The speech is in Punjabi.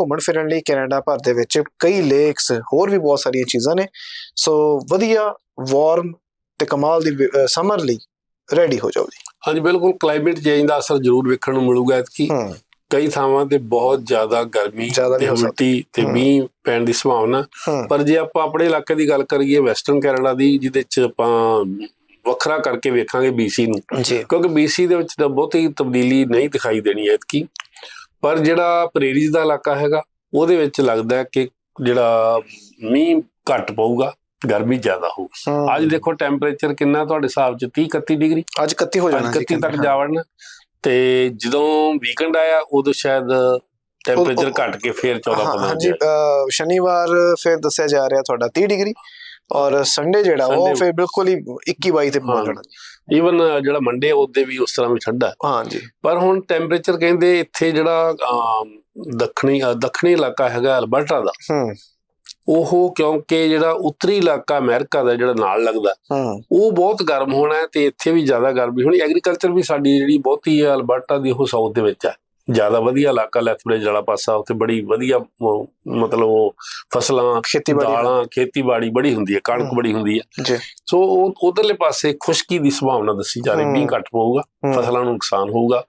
ਘੁੰਮਣ ਫਿਰਨ ਲਈ ਕੈਨੇਡਾ ਭਰ ਦੇ ਵਿੱਚ ਕਈ ਲੇਕਸ ਹੋਰ ਵੀ ਬਹੁਤ ਸਾਰੀਆਂ ਚੀਜ਼ਾਂ ਨੇ। ਸੋ ਵਧੀਆ ਵਾਰਮ ਤੇ ਕਮਾਲ ਦੀ ਸਮਰ ਲਈ ਰੈਡੀ ਹੋ ਜਾਓ ਜੀ। ਹਾਂਜੀ ਬਿਲਕੁਲ ਕਲਾਈਮੇਟ ਚੇਂਜ ਦਾ ਅਸਰ ਜ਼ਰੂਰ ਵੇਖਣ ਨੂੰ ਮਿਲੂਗਾ ਕਿ ਕਈ ਥਾਵਾਂ ਤੇ ਬਹੁਤ ਜ਼ਿਆਦਾ ਗਰਮੀ ਤੇ ਹੋ ਸਕਦੀ। ਉਲਟੀ ਤੇ। ਮੀਂਹ ਪੈਣ ਦੀ ਸੰਭਾਵਨਾ। ਪਰ ਜੇ ਆਪਾਂ ਆਪਣੇ ਇਲਾਕੇ ਦੀ ਗੱਲ ਕਰੀਏ ਵੈਸਟਰਨ ਕੈਨੇਡਾ ਦੀ ਜਿਹਦੇ ਚ ਆਪਾਂ ਵੱਖਰਾ ਕਰਕੇ ਵੇਖਾਂਗੇ BC ਨੂੰ। ਕਿਉਂਕਿ BC ਦੇ ਵਿੱਚ ਤਾਂ ਬਹੁਤੀ ਤਬਦੀਲੀ ਨਹੀਂ ਦਿਖਾਈ ਦੇਣੀ ਐਤਕੀ। ਪਰ ਜਿਹੜਾ ਪ੍ਰੇਰੀਜ਼ ਦਾ ਇਲਾਕਾ ਹੈਗਾ ਉਹਦੇ ਵਿੱਚ ਲੱਗਦਾ ਹੈ ਕਿ ਜਿਹੜਾ ਮੀਂਹ ਘੱਟ ਪਊਗਾ ਗਰਮੀ ਜ਼ਿਆਦਾ ਹੋਊ। ਅੱਜ ਦੇਖੋ ਟੈਂਪਰੇਚਰ ਕਿੰਨਾ ਤੁਹਾਡੇ ਹਿਸਾਬ ਚ 30 31 ਡਿਗਰੀ? ਅੱਜ 31 ਹੋ ਜਾਣਾ ਅੱਜ 31 ਤੱਕ ਜਾਵੜਨ। ਤੇ ਜਦੋਂ ਵੀਕਐਂਡ ਆਇਆ ਉਦੋਂ ਸ਼ਾਇਦ ਟੈਂਪਰੇਚਰ ਘਟ ਕੇ ਫੇਰ 14 ਹਾਂ 15 ਹਾਂਜੀ ਸ਼ਨੀਵਾਰ ਫਿਰ ਦੱਸਿਆ ਜਾ ਰਿਹਾ ਤੁਹਾਡਾ 30 ਡਿਗਰੀ। ਔਰ ਸੰਡੇ ਜਿਹੜਾ ਉਹ ਫਿਰ ਬਿਲਕੁਲ ਹੀ 21 22 ਤੇ ਪਹੁੰਚ। ਜਾਣਾ ਈਵਨ ਜਿਹੜਾ ਮੰਡੇ ਉਹਦੇ ਵੀ ਉਸ ਤਰ੍ਹਾਂ ਵੀ ਠੰਡਾ ਹੈ। ਹਾਂਜੀ। ਪਰ ਹੁਣ ਟੈਂਪਰੇਚਰ ਕਹਿੰਦੇ ਇੱਥੇ ਜਿਹੜਾ ਦੱਖਣੀ ਦੱਖਣੀ ਇਲਾਕਾ ਹੈਗਾ ਅਲਬਰਟਾ ਦਾ ਹੂੰ। ਉਹ ਕਿਉਂਕਿ ਜਿਹੜਾ ਉੱਤਰੀ ਇਲਾਕਾ ਅਮਰੀਕਾ ਦਾ ਜਿਹੜਾ ਨਾਲ ਲੱਗਦਾ ਉਹ ਬਹੁਤ ਗਰਮ ਹੋਣਾ ਹੈ ਤੇ ਇੱਥੇ ਵੀ ਜ਼ਿਆਦਾ ਗਰਮੀ ਹੋਣੀ। ਐਗਰੀਕਲਚਰ ਵੀ ਸਾਡੀ ਜਿਹੜੀ ਬਹੁਤੀ ਹੈ ਅਲਬਰਟਾ ਦੀ ਉਹ ਸਾਊਥ ਦੇ ਵਿੱਚ ਹੈ ਜ਼ਿਆਦਾ ਵਧੀਆ ਇਲਾਕਾ ਲੈਥਬ੍ਰਿਜ ਵਾਲਾ ਪਾਸਾ ਉੱਥੇ ਬੜੀ ਵਧੀਆ ਮਤਲਬ ਉਹ ਫਸਲਾਂ ਖੇਤੀਬਾੜੀ ਦਾਲਾਂ ਖੇਤੀਬਾੜੀ ਬੜੀ ਹੁੰਦੀ ਹੈ ਕਣਕ। ਬੜੀ ਹੁੰਦੀ ਹੈ ਜੀ ਸੋ ਉਧਰਲੇ ਪਾਸੇ ਖੁਸ਼ਕੀ ਦੀ ਸੰਭਾਵਨਾ ਦੱਸੀ ਜਾ ਰਹੀ। ਮੀਂਹ ਘੱਟ ਪਊਗਾ। ਫਸਲਾਂ ਨੂੰ ਨੁਕਸਾਨ ਹੋਊਗਾ